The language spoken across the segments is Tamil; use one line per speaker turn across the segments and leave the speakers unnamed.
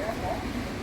Yeah, okay.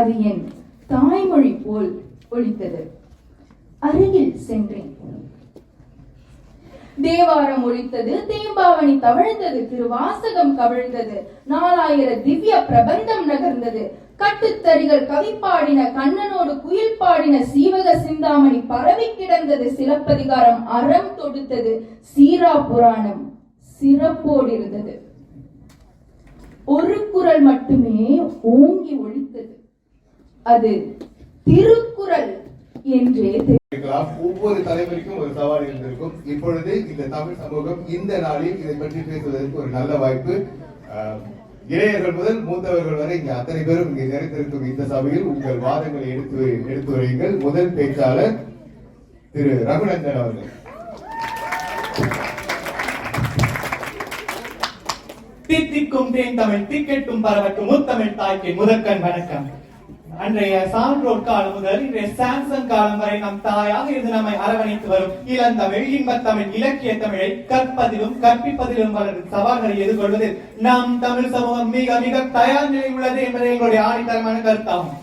அது என் தாய்மொழி போல் ஒழித்தது அருகில் சென்றேன். தேவாரம் ஒழித்தது தேம்பாவணி தவழ்ந்தது திருவாசகம் கவிழ்ந்தது நாலாயிர திவ்ய பிரபந்தம் நகர்ந்தது. கட்டுத்தறிகள் கவிப்பாடின கண்ணனோடு குயில் பாடின சீவக சிந்தாமணி பரவி கிடந்தது. சிலப்பதிகாரம் அறம் தொடுத்தது. சீரா புராணம் சிறப்போடு இருந்தது ஒரு குரல் மட்டுமே ஓங்கி ஒழித்தது அது திருக்குறள் என்றே
ஒவ்வொரு தலைவருக்கும் ஒரு சவால் இருந்திருக்கும். இப்பொழுது இந்த தமிழ் சமூகம் இந்த நாளில் இதை பற்றி பேசுவதற்கு ஒரு நல்ல வாய்ப்பு. இளைஞர்கள் முதல் மூத்தவர்கள் வரை இங்க அத்தனை பேரும் இங்கே நிறைந்திருக்கும் இந்த சபையில் உங்கள் வாதங்களை எடுத்து எடுத்து வையுங்கள். முதல் பேச்சாளர் திரு ரகுநந்தன் அவர்கள்.
தித்திக்கும் தேன் தமிழ் திக்கெட்டும் பரவட்டும் முத்தமிழ் தாய்க்கு முதற்கண் வணக்கம். அன்றைய சான்றோர் காலம் முதல் இன்றைய சாம்சங் காலம் வரை நம் தாயாக இருந்து நம்மை அரவணைத்து வரும் இளந்தமிழ் இன்பத்தமிழ் இலக்கிய தமிழை கற்பதிலும் கற்பிப்பதிலும் வளரும் சவால்களை எதிர்கொள்வதில் நம் தமிழ் சமூகம் மிக மிக தயார் நிலை உள்ளது என்பதை எங்களுடைய ஆணித்தரமான கருத்தாகும்.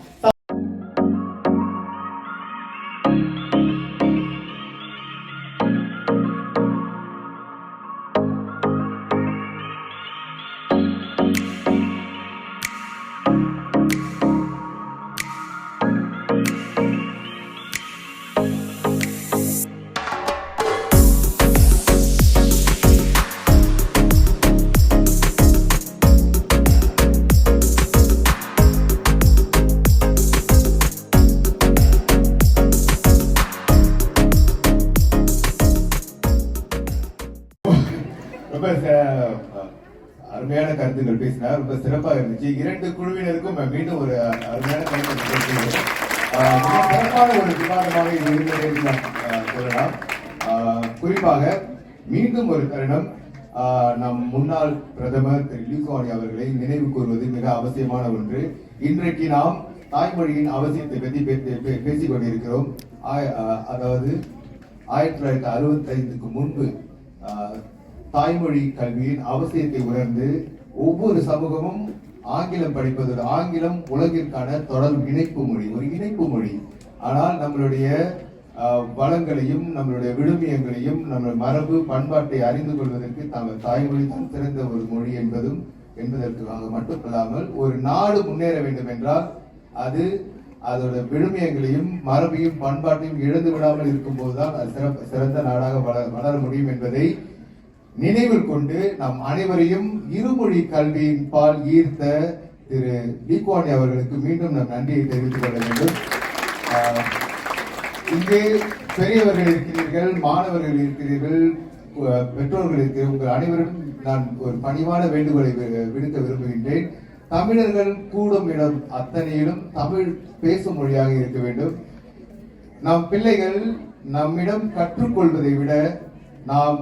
அருமையான கருத்துக்கள் பேசினார். ரொம்ப சிறப்பாக இருந்துச்சு. இரண்டு குழுவினருக்கும் மீண்டும் ஒரு அருமையான கருத்துக்கள் சிறப்பான ஒரு விவாதமாக இது இருந்தது நாம் சொல்லலாம். குறிப்பாக மீண்டும் ஒரு தருணம் நம் முன்னாள் பிரதமர் திரு. லியூகோனி அவர்களை நினைவு கூறுவது மிக அவசியமான ஒன்று. இன்றைக்கு நாம் தாய்மொழியின் அவசியத்தை பற்றி பே- பே- பேசிக் கொண்டிருக்கிறோம். அதாவது ஆயிரத்தி தொள்ளாயிரத்தி அறுபத்தைந்துக்கு முன்பு தாய்மொழி கல்வியின் அவசியத்தை உணர்ந்து ஒவ்வொரு சமூகமும் ஆங்கிலம் படிப்பது ஆங்கிலம் உலகிற்கான தொடர் இணைப்பு மொழி ஒரு இணைப்பு மொழி. ஆனால் நம்மளுடைய வளங்களையும் நம்மளுடைய விழுமியங்களையும் நம்ம மரபு பண்பாட்டை அறிந்து கொள்வதற்கு தமது தாய்மொழி தான் சிறந்த ஒரு மொழி என்பதும் என்பதற்காக மட்டுமல்லாமல் ஒரு நாடு முன்னேற வேண்டும் என்றால் அது அதோட விழுமியங்களையும் மரபையும் பண்பாட்டையும் இழந்து விடாமல் இருக்கும்போதுதான் அது சிறப்பு சிறந்த நாடாக வளர வளர முடியும் என்பதை நினைவில் கொண்டு நம் அனைவரையும் இருமொழி கல்வியின் பால் ஈர்த்த திரு தீக்வானி அவர்களுக்கு மீண்டும் நம் நன்றியை தெரிவித்துக் கொள்ள வேண்டும். இங்கே பெரியவர்கள் இருக்கிறீர்கள் மாணவர்கள் இருக்கிறீர்கள் பெற்றோர்கள் இருக்கிறீர்கள். உங்கள் அனைவரும் நான் ஒரு பணிவான வேண்டுகோளை விடுக்க விரும்புகின்றேன். தமிழர்கள் கூடும் இடம் அத்தனையிலும் தமிழ் பேசும் மொழியாக இருக்க வேண்டும். நம் பிள்ளைகள் நம்மிடம் கற்றுக்கொள்வதை விட நாம்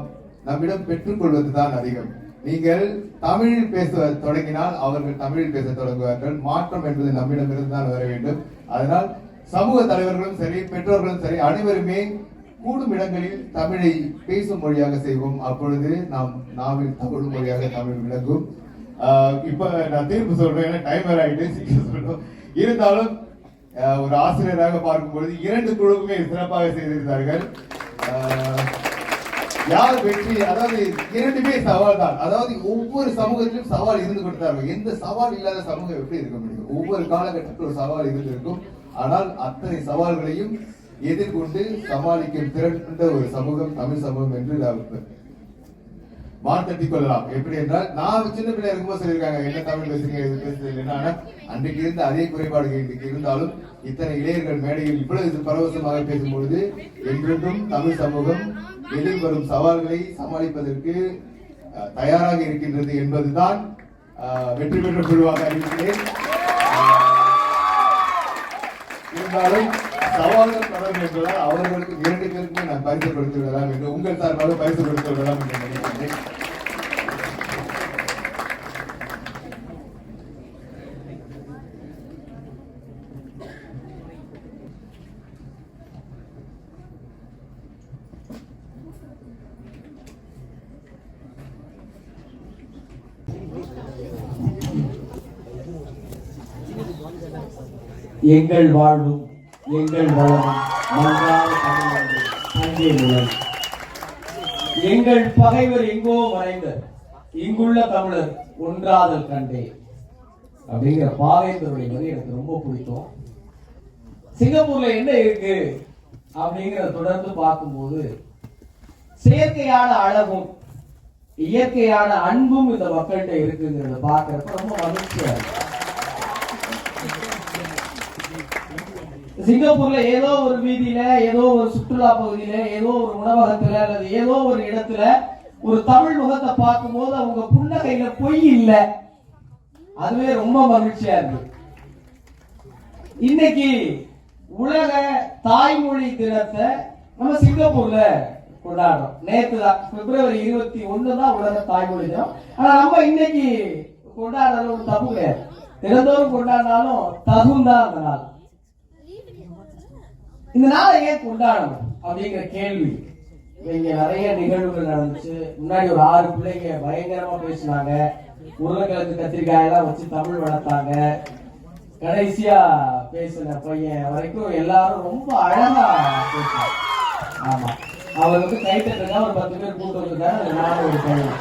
நம்மிடம் பெற்றுக்கொள்வது தான் அதிகம். நீங்கள் தமிழில் பேச தொடங்கினால் அவர்கள் தமிழில் பேச தொடங்குவார்கள். மாற்றம் என்பது நம்மிடமிருந்து தான் வர வேண்டும். அதனால் சமூக தலைவர்களும் சரி பெற்றோர்களும் சரி அனைவருமே கூடும் இடங்களில் தமிழை பேசும் மொழியாக செய்வோம். அப்பொழுது நாம் நாவில் தமிழ் மொழியாக தமிழ் விளங்கும். இப்ப நான் தீர்ப்பு சொல்றேன். ஏன்னா டைம் வேற ஆயிட்டு சீக்கிரம் சொல்லணும். இருந்தாலும் ஒரு ஆசிரியராக பார்க்கும்பொழுது இரண்டு குழுவுமே சிறப்பாக செய்திருந்தார்கள். யார் வெற்றி? அதாவது இரண்டுமே சவால் தான் அதாவது ஒவ்வொரு சமூகத்திலும் சவால் இருந்து கொடுத்தார்கள் எந்த சவால் இல்லாத சமூகம் எப்படி இருக்க முடியும்? ஒவ்வொரு காலகட்டத்தில் ஒரு சவால் இருந்திருக்கும் ஆனால் அத்தனை சவால்களையும் எதிர்கொண்டு சமாளிக்கும் திறன் ஒரு சமூகம் தமிழ் சமூகம் என்று நான் மாற்றத்திக் கொள்ளலாம். எப்படி என்றால் நான் சின்ன பிள்ளை இருக்கும்போது சொல்லியிருக்காங்க என்ன தமிழ் பேசுறீங்க இது பேசுறது என்ன அன்றைக்கு இருந்த அதே குறைபாடுகள் இன்றைக்கு இருந்தாலும் இத்தனை இளைஞர்கள் மேடையில் இவ்வளவு பரவசமாக பேசும்பொழுது என்றென்றும் தமிழ் சமூகம் எதிர்வரும் சவால்களை சமாளிப்பதற்கு தயாராக இருக்கின்றது என்பதுதான் வெற்றி பெற்ற குழுவாக அறிவிக்கிறேன். இருந்தாலும் சவால்கள் தொடரும் என்பதால் அவர்களுக்கு இரண்டு பேருக்குமே நான் பரிசு கொடுத்து விடலாம் என்று உங்கள் சார்பாக பரிசு கொடுத்து விடலாம் என்று நினைக்கிறேன்.
எங்கள் வாழ்வும் எங்கள் வளமும் மன்றாட தஞ்சை எங்கள் பகைவர் எங்கோ மறைந்தர். இங்குள்ள தமிழர் ஒன்றாதல் கண்டே. அப்படிங்கிற பாவேந்தருடைய வரி எனக்கு ரொம்ப பிடிக்கும். சிங்கப்பூர்ல என்ன இருக்கு அப்படிங்கிறத தொடர்ந்து பார்க்கும்போது செயற்கையான அழகும் இயற்கையான அன்பும் இந்த மக்கள்கிட்ட இருக்குங்கிறத பார்க்கறப்ப ரொம்ப மகிழ்ச்சியா இருக்கு. சிங்கப்பூர்ல ஏதோ ஒரு வீதியில ஏதோ ஒரு சுற்றுலா பகுதியில ஏதோ ஒரு உணவகத்துல அல்லது ஏதோ ஒரு இடத்துல ஒரு தமிழ் முகத்தை பார்க்கும்போது அவங்க புன்னகையில பொய் இல்ல. அதுவே ரொம்ப மகிழ்ச்சியா இருக்கு. இன்னைக்கு உலக தாய்மொழி தினத்தை நம்ம சிங்கப்பூர்ல கொண்டாடுறோம். நேத்து தான் பிப்ரவரி இருபத்தி ஒன்னு தான் உலக தாய்மொழி தினம். ஆனா நம்ம இன்னைக்கு கொண்டாடுறது ஒரு தப்பு கிடையாது. தினந்தோறும் கொண்டாடினாலும் தகுந்தான் அந்த நாள். இந்த நாளை ஏன் கொண்டாடணும் அப்படிங்கிற கேள்வி. இங்க நிறைய நிகழ்வுகள் நடந்துச்சு. முன்னாடி ஒரு ஆறு பிள்ளைங்க பயங்கரமா பேசினாங்க. உருளைக்கிழங்கு கத்திரிக்காய் எல்லாம் வச்சு தமிழ் வளர்த்தாங்க. கடைசியா பேசின பையன் வரைக்கும் எல்லாரும் ரொம்ப அழகா பேசினாங்க ஆமா. அவர் வந்து கைத்தட்டுங்க ஒரு பத்து பேர் கூட்டு வந்துருக்காரு நானும் ஒரு பையன்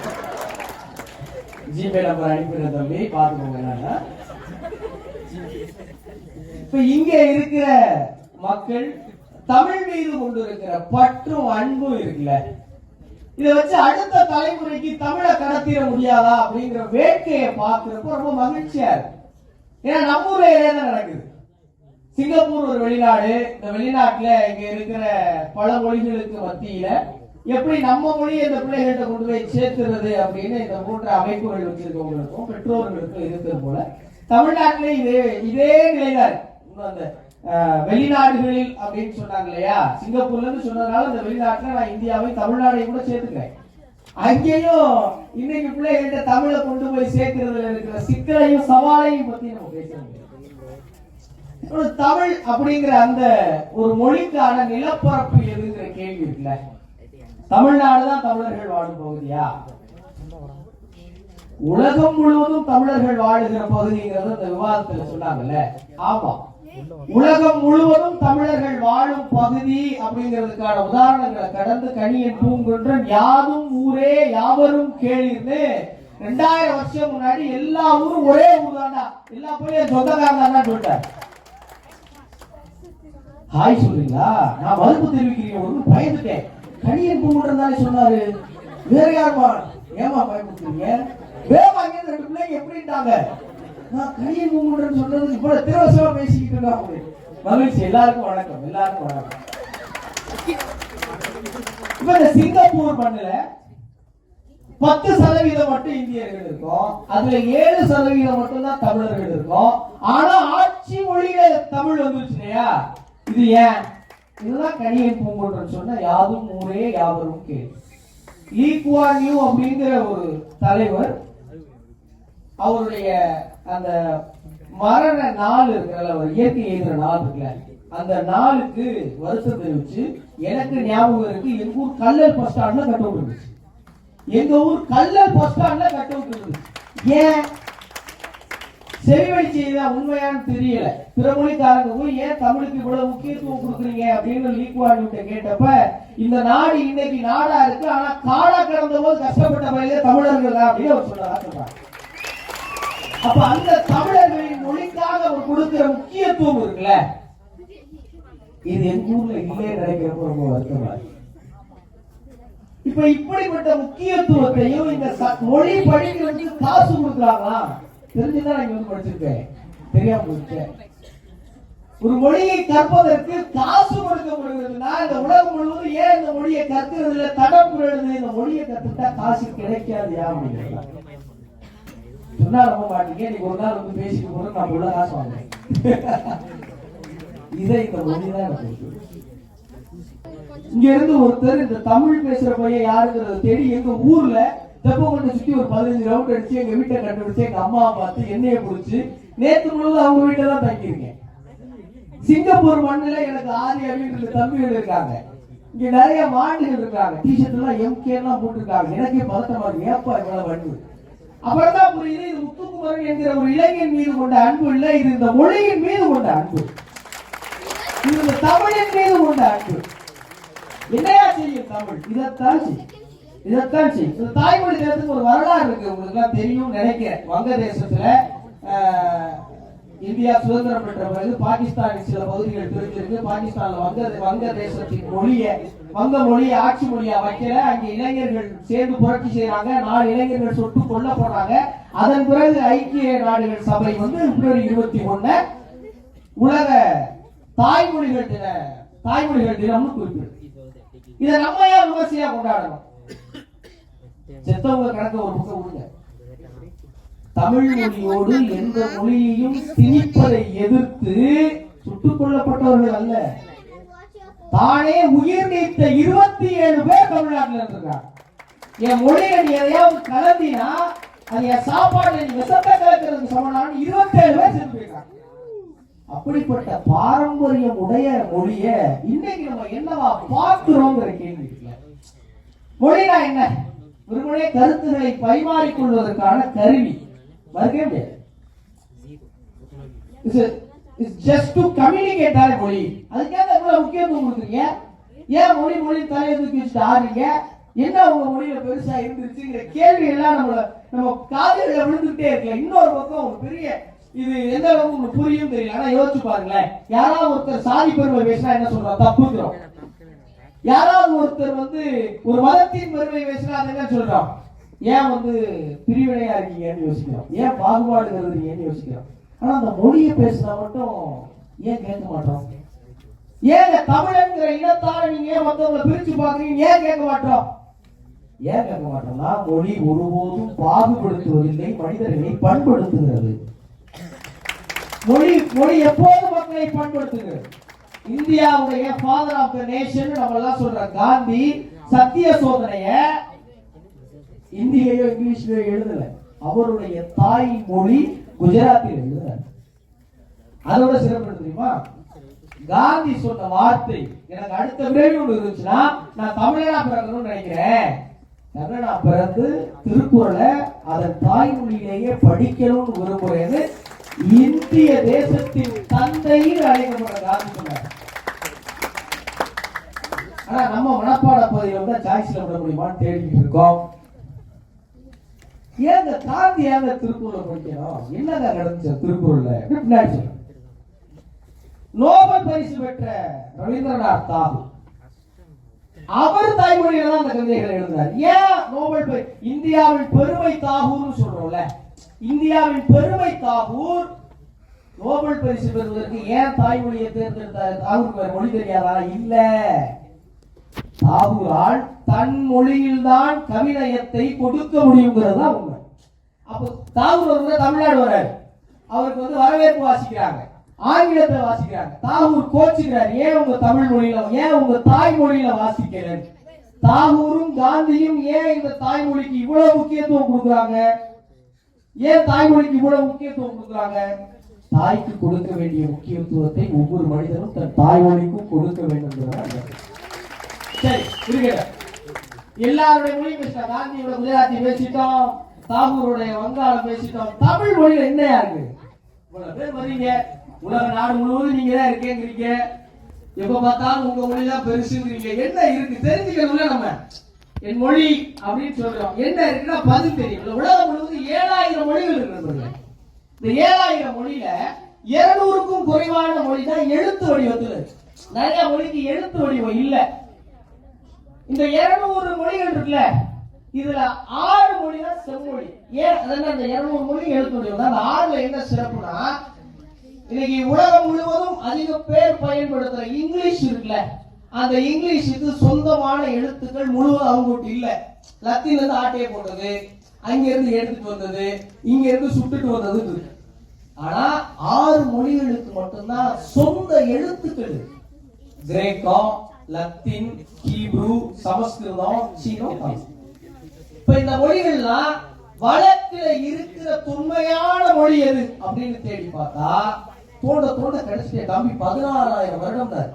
ஜிபே நம்பர் அனுப்பிடுற தம்பி. பாத்துக்கோங்க என்னன்னா. இப்ப இங்க இருக்கிற மக்கள் தமிழ் மீது கொண்டு இருக்கிற பற்றும் அன்பும் இருக்குல்ல. இதை வச்சு அடுத்த தலைமுறைக்கு தமிழை கடத்திட முடியாதா அப்படிங்கிற வேட்கையை பார்க்கிறப்ப ரொம்ப மகிழ்ச்சியா இருக்கு. ஏன்னா நம்ம ஊர்ல தான் நடக்குது. சிங்கப்பூர் ஒரு வெளிநாடு. இந்த வெளிநாட்டுல இங்க இருக்கிற பல மொழிகளுக்கு மத்தியில எப்படி நம்ம மொழியை இந்த பிள்ளைகள்கிட்ட கொண்டு போய் சேர்த்துறது அப்படின்னு இந்த மூன்று அமைப்புகள் வச்சிருக்கவங்களுக்கும் பெற்றோர்களுக்கும் இருக்கிறது போல தமிழ்நாட்டிலே இதே இதே நிலைதான் இருக்கு. இன்னும் அந்த வெளிநாடுகளில் அப்படின்னு சொன்னாங்க இல்லையா? சிங்கப்பூர்ல இருந்து சொன்னதுனால இந்த வெளிநாட்டுல நான் இந்தியாவை தமிழ்நாடையும் கூட சேர்த்துக்கிறேன். அங்கேயும் இன்னைக்கு பிள்ளைகள்கிட்ட தமிழை கொண்டு போய் சேர்க்கிறதுல இருக்கிற சிக்கலையும் சவாலையும் பத்தி நம்ம பேசணும் தமிழ் அப்படிங்கிற அந்த ஒரு மொழிக்கான நிலப்பரப்பு எதுங்கிற கேள்வி இருக்குல்ல? தமிழ்நாடு தான் தமிழர்கள் வாழும் பகுதியா? உலகம் முழுவதும் தமிழர்கள் வாழுகிற பகுதிங்கிறது இந்த விவாதத்துல சொன்னாங்கல்ல? ஆமா. உலகம் முழுவதும் தமிழர்கள் வாழும் பகுதி அப்படிங்கிறதுக்கான உதாரணங்களை கடந்து கனியன் பூங்குன்றன் யாதும் ஊரே யாவரும் கேளிர்னு ரெண்டாயிரம் வருஷம் முன்னாடி எல்லா ஊரும் ஒரே ஊர் எல்லா போய் சொந்தக்காரன் தான் சொல்லிட்டார். ஹாய் சொல்றீங்களா? நான் மறுப்பு தெரிவிக்கிறீங்க ஒன்று பயந்துட்டேன். கனியன் பூங்குன்றன் தானே சொன்னாரு. வேற யாருமா ஏமா பயமுறுத்துறீங்க? வேமா இங்க ரெண்டு பிள்ளைங்க எப்படின்ட்டாங்க? நான் கரியன் பூங்குன்றன் சொன்னது இவ்வளவு திரவசமா பேசிக்கிட்டு இருக்கா அப்படின்னு மகிழ்ச்சி. எல்லாருக்கும் வணக்கம். எல்லாருக்கும் வணக்கம். இப்ப இந்த சிங்கப்பூர் மண்ணுல பத்து சதவீதம் மட்டும் இந்தியர்கள் இருக்கும். அதுல ஏழு சதவீதம் மட்டும் தான் தமிழர்கள் இருக்கும். ஆனா ஆட்சி மொழியில தமிழ் வந்துருச்சு இல்லையா? இது ஏன்? இதுதான் கனியன் பூங்குன்றன் சொன்ன யாதும் ஊரே யாவரும் கேள்வி லீ யூ அப்படிங்கிற ஒரு தலைவர் அவருடைய அந்த மரண நாள் இருக்கிறல ஒரு இயற்கை எழுதுற நாள் இருக்குல்ல அந்த நாளுக்கு வருஷம் தெரிவிச்சு எனக்கு ஞாபகம் இருக்கு எங்க ஊர் கல்லல் பஸ் ஸ்டாண்ட்ல கட்ட விட்டுருந்துச்சு. எங்க ஊர் கல்லல் பஸ் ஸ்டாண்ட்ல கட்ட விட்டுருந்துச்சு. ஏன்? செவிவழி செய்தா உண்மையான்னு தெரியல. பிற மொழிக்காரங்க போய் ஏன் தமிழுக்கு இவ்வளவு முக்கியத்துவம் கொடுக்குறீங்க அப்படின்னு லீக்வாடிட்ட கேட்டப்ப இந்த நாடு இன்னைக்கு நாடா இருக்கு ஆனா காடா கடந்த போது கஷ்டப்பட்ட பயிலே தமிழர்கள் தான் அப்படின்னு அவர் சொல்ல சொல்றாங்க அப்ப அந்த தமிழர்களின் மொழிக்காக அவர் கொடுக்கிற முக்கியத்துவம் இருக்குல்ல? இது எங்க ஊர்ல இல்லையே நினைக்கிறப்ப ரொம்ப வருத்தமா இப்ப இப்படிப்பட்ட முக்கியத்துவத்தையும் இந்த மொழி படிக்கிறதுக்கு காசு கொடுக்குறாங்களா? தெரிஞ்சுதான் நான் வந்து படிச்சிருக்கேன். தெரியாம ஒரு மொழியை கற்பதற்கு காசு கொடுக்கப்படுகிறதுனா இந்த உலகம் முழுவதும் ஏன் இந்த மொழியை கற்கிறதுல தடம் புரழுது இந்த மொழியை கத்துட்டா காசு கிடைக்காது ஏன் அப்படிங்கிறதா? சொன்னா ரொம்ப மாட்டீங்க. நீங்க ஒரு நாள் வந்து பேசிட்டு போறது நான் உள்ள காசு வாங்குறேன் இதை இந்த மொழி தான் எனக்கு இங்க இருந்து ஒருத்தர் இந்த தமிழ் பேசுற பையன் யாருங்கிறத தேடி எங்க ஊர்ல தெப்பகுண்டை சுத்தி ஒரு பதினஞ்சு ரவுண்ட் அடிச்சு எங்க வீட்டை கண்டுபிடிச்சு எங்க அம்மாவை பார்த்து என்னைய பிடிச்சு நேத்து முழுவதும் அவங்க வீட்டுல தான் தங்கியிருக்கேன். சிங்கப்பூர் மண்ணுல எனக்கு ஆதி அப்படின்ற தம்பிகள் இருக்காங்க. இங்க நிறைய மாடுகள் இருக்காங்க. டிஷர்ட் எல்லாம் எம்கே எல்லாம் போட்டிருக்காங்க. எனக்கே பதட்டமா இருக்கு. ஏப்பா இவ்வளவு வண்டி? அவர்தான் புரியுது இது முத்துக்குமரன் என்கிற ஒரு இளைஞன் மீது கொண்ட அன்பு இல்ல இது இந்த மொழியின் மீது கொண்ட அன்பு. இது இந்த தமிழின் மீது கொண்ட அன்பு. என்னையா செய்யும் தமிழ்? இதைத்தான் செய்யும். இதைத்தான் செய்யும். இந்த தாய்மொழி தினத்துக்கு ஒரு வரலாறு இருக்கு உங்களுக்கு எல்லாம் தெரியும் நினைக்கிறேன். வங்கதேசத்துல இந்தியா சுதந்திரம் பெற்ற பிறகு பாகிஸ்தானின் சில பகுதிகள் பிரிஞ்சிருக்கு. பாகிஸ்தான்ல வங்க வங்கதேசத்தின் மொழியை வங்க மொழியை ஆட்சி மொழியா வைக்கல. அங்க இளைஞர்கள் சேர்ந்து புரட்சி செய்யறாங்க நாலு இளைஞர்கள் சொட்டு கொல்ல போறாங்க. அதன் பிறகு ஐக்கிய நாடுகள் சபை வந்து பிப்ரவரி இருபத்தி ஒண்ணு உலக தாய்மொழிகள் தின தாய்மொழிகள் தினம்னு குறிப்பிடுது. இதை நம்ம ஏன் விமர்சையா கொண்டாடணும்? செத்தவங்க கணக்க ஒரு புக்கம் விடுங்க. தமிழ் மொழியோடு எந்த மொழியையும் திணிப்பதை எதிர்த்து சுட்டுக் கொல்லப்பட்டவர்கள் அல்ல. தானே உயிர் நீத்த இருபத்தி ஏழு பேர் தமிழ்நாட்டில் இருந்திருக்காங்க. என் மொழியில நீ எதையாவது கலந்தினா அது என் சாப்பாடு நீ விஷத்தை கலக்கிறதுக்கு சமனான இருபத்தேழு பேர் செத்து போயிருக்காங்க. அப்படிப்பட்ட பாரம்பரியம் உடைய மொழிய இன்னைக்கு நம்ம என்னவா பார்க்கிறோங்கிற கேள்வி மொழினா என்ன? வெறுமனே கருத்துக்களை பரிமாறிக்கொள்வதற்கான கருவி. மறுக்கவே முடியாது. ஜஸ்ட் டு கம்யூனிகேட் ஆர் மொழி அதுக்கேற்ற இவ்வளவு முக்கியத்துவம் கொடுக்குறீங்க ஏன் மொழி மொழி தலையை தூக்கி வச்சுட்டு ஆடுறீங்க என்ன உங்க மொழியில பெருசா இருந்துருச்சுங்கிற கேள்வி எல்லாம் நம்மள நம்ம காதல விழுந்துட்டே இருக்கல இன்னொரு பக்கம் ஒரு பெரிய இது எந்த அளவுக்கு உங்களுக்கு புரியும் தெரியல. ஆனா யோசிச்சு பாருங்களேன். யாராவது ஒருத்தர் சாதி பெருமை பேசினா என்ன சொல்றோம் தப்புங்கிறோம். யாராவது ஒருத்தர் வந்து ஒரு மதத்தின் பெருமை பேசினா அது என்ன சொல்றோம் ஏன் வந்து பிரிவினையா இருக்கீங்கன்னு யோசிக்கிறோம். ஏன் பாகுபாடு கருதுறீங்கன்னு யோசிக்கிறோம். ஆனா அந்த மொழியை பேசினா மட்டும் ஏன் கேட்க மாட்டோம்? ஏங்க தமிழன்கிற இனத்தால நீங்க ஏன் மத்தவங்களை பிரிச்சு பாக்குறீங்க ஏன் கேட்க மாட்டோம்? ஏன் கேட்க மாட்டோம்னா மொழி ஒருபோதும் பாகுபடுத்துவதில்லை மனிதர்களை பண்படுத்துகிறது. மொழி மொழி எப்போது மக்களை பண்படுத்துகிறது. இந்தியாவுடைய ஃபாதர் ஆஃப் த நேஷன் நம்ம எல்லாம் சொல்ற காந்தி சத்திய சோதனைய இந்தியிலேயோ இங்கிலீஷ்லயோ எழுதல. அவருடைய தாய் மொழி குஜராத்தில் எழுதுறார் அதோட சிறப்பு தெரியுமா? காந்தி சொன்ன வார்த்தை. எனக்கு அடுத்த விரைவு ஒன்று இருந்துச்சுன்னா நான் தமிழனா பிறக்கணும்னு நினைக்கிறேன். தமிழனா பிறந்து திருக்குறளை அதன் தாய்மொழியிலேயே படிக்கணும்னு விரும்புறேன்னு இந்திய தேசத்தின் தந்தையில் அழைக்கப்பட்ட காந்தி சொன்னார். ஆனா நம்ம மனப்பாட பகுதியில் வந்து சாய்ஸ்ல விட முடியுமான்னு தேடிட்டு இருக்கோம். ஏங்க இந்த ஏங்க ஏன் திருக்குறளை படிக்கணும் என்னங்க நடந்துச்சு திருக்குறள்ல பின்னாடி நோபல் பரிசு பெற்ற ரவீந்திரநாத் தாகூர். அவர் தாய்மொழியில தான் அந்த கவிதைகளை எழுதினார் ஏன் நோபல் இந்தியாவின் பெருமை தாகூர்னு சொல்றோம்ல இந்தியாவின் பெருமை தாகூர் நோபல் பரிசு பெறுவதற்கு ஏன் தாய்மொழியை தேர்ந்தெடுத்தார்? தாகூர் மொழி தெரியாதா? இல்ல. தாகூரால் தன் மொழியில்தான் கவிநயத்தை கொடுக்க முடியுங்கிறது தான் உண்மை. அப்போ தாகூர் வந்து தமிழ்நாடு வர்றாரு அவருக்கு வந்து வரவேற்பு வாசிக்கிறாங்க. ஆங்கிலத்தை வாசிக்கிறாங்க. தாகூர் கோச்சுக்கிறார். ஏன் உங்க தமிழ் மொழியில ஏன் உங்க தாய்மொழியில வாசிக்கிறேன்? தாகூரும் காந்தியும் ஏன் இந்த தாய்மொழிக்கு இவ்வளவு முக்கியத்துவம் கொடுக்குறாங்க? ஏன் தாய்மொழிக்கு இவ்வளவு முக்கியத்துவம் கொடுக்குறாங்க? தாய்க்கு கொடுக்க வேண்டிய முக்கியத்துவத்தை ஒவ்வொரு மனிதனும் தன் தாய்மொழிக்கும் கொடுக்க வேண்டும் சரி இருக்கட்டும் எல்லாருடைய மொழியும் பேசிட்டோம். காந்தியோட குஜராத்தி பேசிட்டோம். தாகூருடைய வங்காளம் பேசிட்டோம். தமிழ் மொழியில என்னையா இருக்கு? இவ்வளவு பேர் வர்றீங்க. உலக நாடு முழுவதும் நீங்க தான் இருக்கேங்கிறீங்க. எப்ப பார்த்தாலும் உங்க மொழி தான் பெருசுங்கிறீங்க. என்ன இருக்கு? தெரிஞ்சுக்கணும்ல நம்ம. என் மொழி அப்படின்னு சொல்றோம். என்ன இருக்குன்னா பதில் தெரியும். உலகம் முழுவதும் ஏழாயிரம் மொழிகள் இருக்கிறது இந்த ஏழாயிரம் மொழியில இருநூறுக்கும் குறைவான மொழி தான் எழுத்து வடிவத்தில் இருக்கு. நிறைய மொழிக்கு எழுத்து வடிவம் இல்லை. இந்த இருநூறு மொழிகள் இருக்குல்ல இதுல ஆறு மொழி தான் செம்மொழி. ஏன் அந்த இருநூறு மொழி எழுத்து அந்த ஆறுல என்ன சிறப்புனா இன்னைக்கு உலகம் முழுவதும் அதிக பேர் பயன்படுத்துற இங்கிலீஷ் இருக்குல்ல அந்த இங்கிலீஷுக்கு சொந்தமான எழுத்துக்கள் முழுவதும் அவங்ககிட்ட இல்ல. லத்தீன்ல இருந்து ஆட்டையை போட்டது அங்க இருந்து எடுத்துட்டு வந்தது இங்க இருந்து சுட்டுட்டு வந்தது இருக்கு. ஆனா ஆறு மொழிகளுக்கு மட்டும்தான் சொந்த எழுத்துக்கள் கிரேக்கம் லத்தீன் ஹீப்ரு சமஸ்கிருதம் சீனம் இப்ப இந்த மொழிகள்லாம் வழக்குல இருக்கிற தொன்மையான மொழி எது அப்படின்னு தேடி பார்த்தா தோண்ட தோண்ட கிடைச்சிட்டே தம்பி பதினாறாயிரம் வருடம் தான்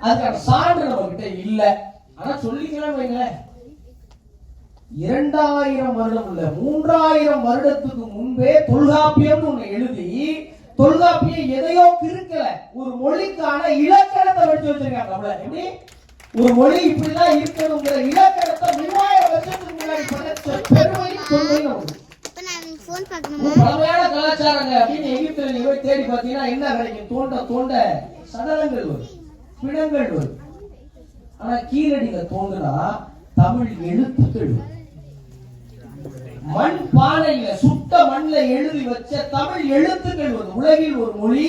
அதுக்கான சான்று நம்ம கிட்ட இல்ல. ஆனா சொல்லிக்கலாம் வைங்களேன். இரண்டாயிரம் வருடம் இல்ல மூன்றாயிரம் வருடத்துக்கு முன்பே தொல்காப்பியம் ஒண்ணு எழுதி தொல்காப்பியம் எதையோ கிறுக்கல. ஒரு மொழிக்கான இலக்கணத்தை வச்சு வச்சிருக்காங்க நம்மள. எப்படி? ஒரு மொழி இப்படிதான் இருக்கணுங்கிற இலக்கணத்தை மூவாயிரம் வருஷத்துக்கு முன்னாடி பெருமை தொன்மை நமக்கு பழமையான கலாச்சாரங்க அப்படின்னு எகிப்துல நீங்க போய் தேடி பார்த்தீங்கன்னா என்ன கிடைக்கும்? தோண்ட தோண்ட சடலங்கள் வரும். பிணங்கள் வரும். ஆனா கீழடிங்க தோண்டுனா தமிழ் எழுத்துக்கள் வரும். மண் பானையில சுட்ட மண்ல எழுதி வச்ச தமிழ் எழுத்துக்கள் வரும் உலகில் ஒரு மொழி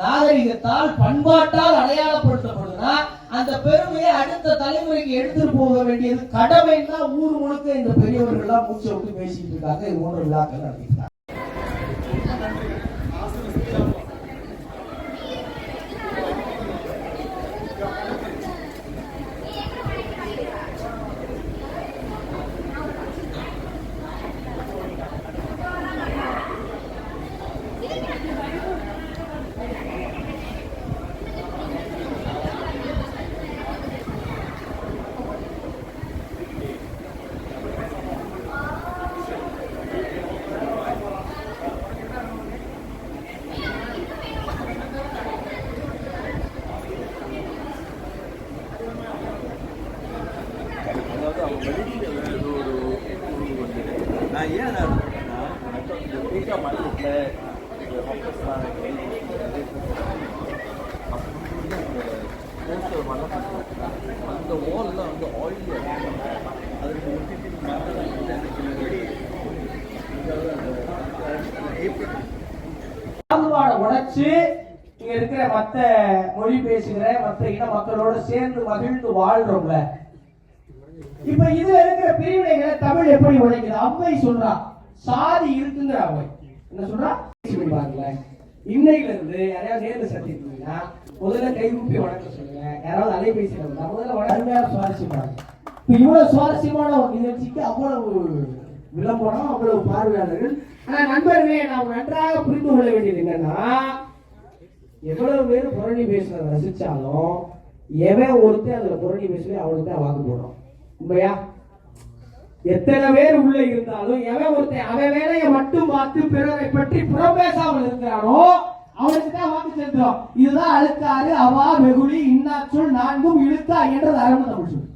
நாகரிகத்தால் பண்பாட்டால் அடையாளப்படுத்தப்படுதுன்னா அந்த பெருமையை அடுத்த தலைமுறைக்கு எடுத்துட்டு போக வேண்டியது கடமைன்னா ஊர் முழுக்க இந்த பெரியவர்கள் எல்லாம் மூச்சை விட்டு பேசிட்டு இருக்காங்க. இது போன்ற விழாக்கள் நடக்குது
அதாவது அவங்க வெளியில் ஏதோ ஒரு குழு வந்து நான் ஏன் நான் இருக்கேன்னா, எனக்கு இந்த பீட்டா மார்க்கெட்டில் இந்த ஹாப்பர்ஸ்லாம் போஸ்டர் மனம் அந்த வால்லாம் வந்து ஆயிலி அதுக்கு ஒட்டிட்டு மேலே ஏப்ரல்
பாகுபாடை உடைச்சு இங்க இருக்கிற மத்த மொழி பேசுகிற அவர்களோட சேர்ந்து மகிழ்ந்து வாழ்றோம்ல. இப்ப இதுல இருக்கிற பிரிவினைகளை தமிழ் எப்படி உடைக்குது? அவ்வை சொல்றா சாதி இருக்குங்கிற அவ்வை என்ன சொல்றா? பேசி போய் பாருங்களேன் இன்னையில இருந்து யாரையாவது நேர்ல சந்தித்தீங்கன்னா முதல்ல கை கூப்பி வணக்கம் சொல்லுங்க. யாராவது அலைபேசியில் இருந்தா முதல்ல வணக்கம் அருமையான சுவாரஸ்யமா இருக்கு இப்ப இவ்வளவு சுவாரஸ்யமான ஒரு நிகழ்ச்சிக்கு அவ்வளவு விளம்பரம் அவ்வளவு பார்வையாளர்கள். ஆனா நண்பர்களே நாம் நன்றாக புரிந்து கொள்ள வேண்டியது என்னன்னா எவ்வளவு பேர் புரணி பேசுறத ரசிச்சாலும் எவன் ஒருத்தன் அதில் புரணி பேசல அவனுக்கு தான் வாக்கு போடுறான். உண்மையா? எத்தனை பேர் உள்ள இருந்தாலும் எவன் ஒருத்தன் அவன் வேலையை மட்டும் பார்த்து பிறரை பற்றி புறம் பேசாமல் இருக்கிறானோ அவனுக்கு தான் வாக்கு செலுத்துறோம் இதுதான் அழுக்காறு அவா வெகுளி இன்னாச்சொல் நான்கும் இழுத்தா என்றது அரவணை தமிழ் சொல்லு